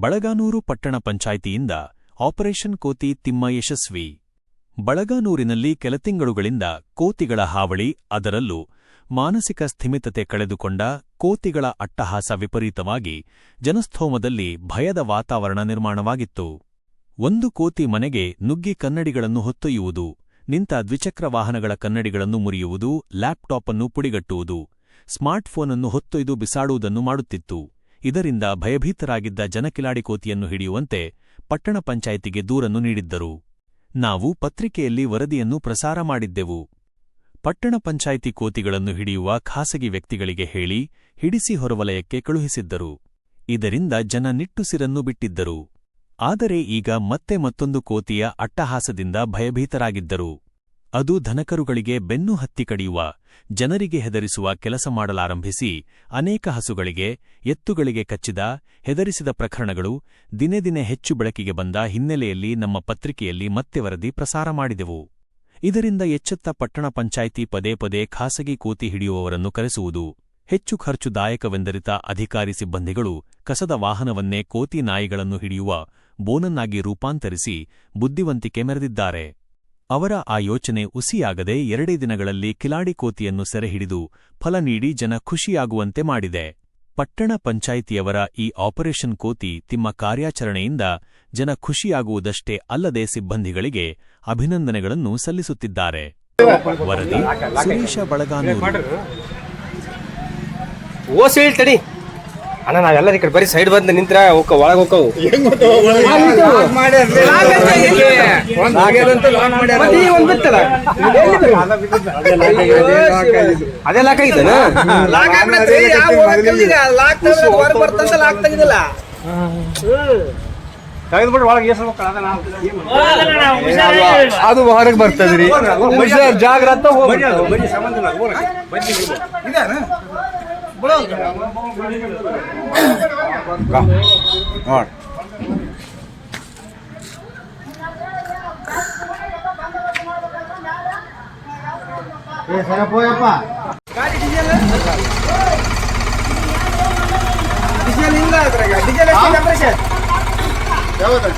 ಬಳಗಾನೂರು ಪಟ್ಟಣ ಪಂಚಾಯಿತಿಯಿಂದ ಆಪರೇಷನ್ ಕೋತಿ ತಿಮ್ಮ ಯಶಸ್ವಿ. ಬಳಗಾನೂರಿನಲ್ಲಿ ಕೆಲ ತಿಂಗಳುಗಳಿಂದ ಕೋತಿಗಳ ಹಾವಳಿ, ಅದರಲ್ಲೂ ಮಾನಸಿಕ ಸ್ಥಿಮಿತತೆ ಕಳೆದುಕೊಂಡ ಕೋತಿಗಳ ಅಟ್ಟಹಾಸ ವಿಪರೀತವಾಗಿ ಜನಸ್ಥೋಮದಲ್ಲಿ ಭಯದ ವಾತಾವರಣ ನಿರ್ಮಾಣವಾಗಿತ್ತು. ಒಂದು ಕೋತಿ ಮನೆಗೆ ನುಗ್ಗಿ ಕನ್ನಡಿಗಳನ್ನು ಹೊತ್ತೊಯ್ಯುವುದು, ನಿಂತ ದ್ವಿಚಕ್ರ ವಾಹನಗಳ ಕನ್ನಡಿಗಳನ್ನು ಮುರಿಯುವುದು ಲ್ಯಾಪ್ಟಾಪ್ ಅನ್ನು ಪುಡಿಗಟ್ಟುವುದು, ಸ್ಮಾರ್ಟ್ಫೋನನ್ನು ಹೊತ್ತೊಯ್ದು ಬಿಸಾಡುವುದನ್ನು ಮಾಡುತ್ತಿತ್ತು. ಇದರಿಂದ ಭಯಭೀತರಾಗಿದ್ದ ಜನಕಿಲಾಡಿ ಕೋತಿಯನ್ನು ಹಿಡಿಯುವಂತೆ ಪಟ್ಟಣ ಪಂಚಾಯಿತಿಗೆ ದೂರನ್ನು ನೀಡಿದ್ದರು. ನಾವು ಪತ್ರಿಕೆಯಲ್ಲಿ ವರದಿಯನ್ನು ಪ್ರಸಾರ ಮಾಡಿದ್ದೆವು. ಪಟ್ಟಣ ಪಂಚಾಯಿತಿ ಕೋತಿಗಳನ್ನು ಹಿಡಿಯುವ ಖಾಸಗಿ ವ್ಯಕ್ತಿಗಳಿಗೆ ಹೇಳಿ ಹಿಡಿಸಿ ಹೊರವಲಯಕ್ಕೆ ಕಳುಹಿಸಿದ್ದರು. ಇದರಿಂದ ಜನ ನಿಟ್ಟುಸಿರನ್ನು ಬಿಟ್ಟಿದ್ದರು. ಆದರೆ ಈಗ ಮತ್ತೆ ಮತ್ತೊಂದು ಕೋತಿಯ ಅಟ್ಟಹಾಸದಿಂದ ಭಯಭೀತರಾಗಿದ್ದರು. ಅದು ಧನಕರುಗಳಿಗೆ ಬೆನ್ನು ಹತ್ತಿ ಕಡಿಯುವ ಜನರಿಗೆ ಹೆದರಿಸುವ ಕೆಲಸ ಮಾಡಲಾರಂಭಿಸಿ ಅನೇಕ ಹಸುಗಳಿಗೆ, ಎತ್ತುಗಳಿಗೆ ಕಚ್ಚಿದ, ಹೆದರಿಸಿದ ಪ್ರಕರಣಗಳು ದಿನೇ ದಿನೇ ಹೆಚ್ಚು ಬೆಳಕಿಗೆ ಬಂದ ಹಿನ್ನೆಲೆಯಲ್ಲಿ ನಮ್ಮ ಪತ್ರಿಕೆಯಲ್ಲಿ ಮತ್ತೆ ವರದಿ ಪ್ರಸಾರ ಮಾಡಿದೆವು. ಇದರಿಂದ ಎಚ್ಚೆತ್ತ ಪಟ್ಟಣ ಪಂಚಾಯಿತಿ ಪದೇ ಪದೇ ಖಾಸಗಿ ಕೋತಿ ಹಿಡಿಯುವವರನ್ನು ಕರೆಸುವುದು, ಹೆಚ್ಚು ಖರ್ಚುದಾಯಕವೆಂದರಿತ ಅಧಿಕಾರಿ ಸಿಬ್ಬಂದಿಗಳು ಕಸದ ವಾಹನವನ್ನೇ ಕೋತಿ ನಾಯಿಗಳನ್ನು ಹಿಡಿಯುವ ಬೋನನ್ನಾಗಿ ರೂಪಾಂತರಿಸಿ ಬುದ್ಧಿವಂತಿಕೆ ಮೆರೆದಿದ್ದಾರೆ. ಅವರ ಆ ಯೋಚನೆ ಉಸಿಯಾಗದೆ ಎರಡೇ ದಿನಗಳಲ್ಲಿ ಕಿಲಾಡಿ ಕೋತಿಯನ್ನು ಸೆರೆಹಿಡಿದು ಫಲ ನೀಡಿ ಜನ ಖುಷಿಯಾಗುವಂತೆ ಮಾಡಿದೆ. ಪಟ್ಟಣ ಪಂಚಾಯಿತಿಯವರ ಈ ಆಪರೇಷನ್ ಕೋತಿ ತಿಮ್ಮ ಕಾರ್ಯಾಚರಣೆಯಿಂದ ಜನ ಖುಷಿಯಾಗುವುದಷ್ಟೇ ಅಲ್ಲದೆ ಸಿಬ್ಬಂದಿಗಳಿಗೆ ಅಭಿನಂದನೆಗಳನ್ನು ಸಲ್ಲಿಸುತ್ತಿದ್ದಾರೆ. ವರದಿ ಸುರೇಶ ಬಳಗಾನೂರು. ಅಣ್ಣ ನಾವೆಲ್ಲರೂ ಈ ಕಡೆ ಬರೀ ಸೈಡ್ ಬಂದು ನಿಂತ್ರ ಹೋಗ ಒಳಗೆ ಹೋಗವು ಅದೇ ಲಾಕ್ ಆಗಿದ್ದಾನ? ಅದು ಹೊರಗೆ ಬರ್ತದ್ರಿ ಹುಷಾರ್ ಜಾಗ್ರತೆ ನೋಡಿ ಏ ಸರ ಪೋಯಪ್ಪ ಯಾವ್ದು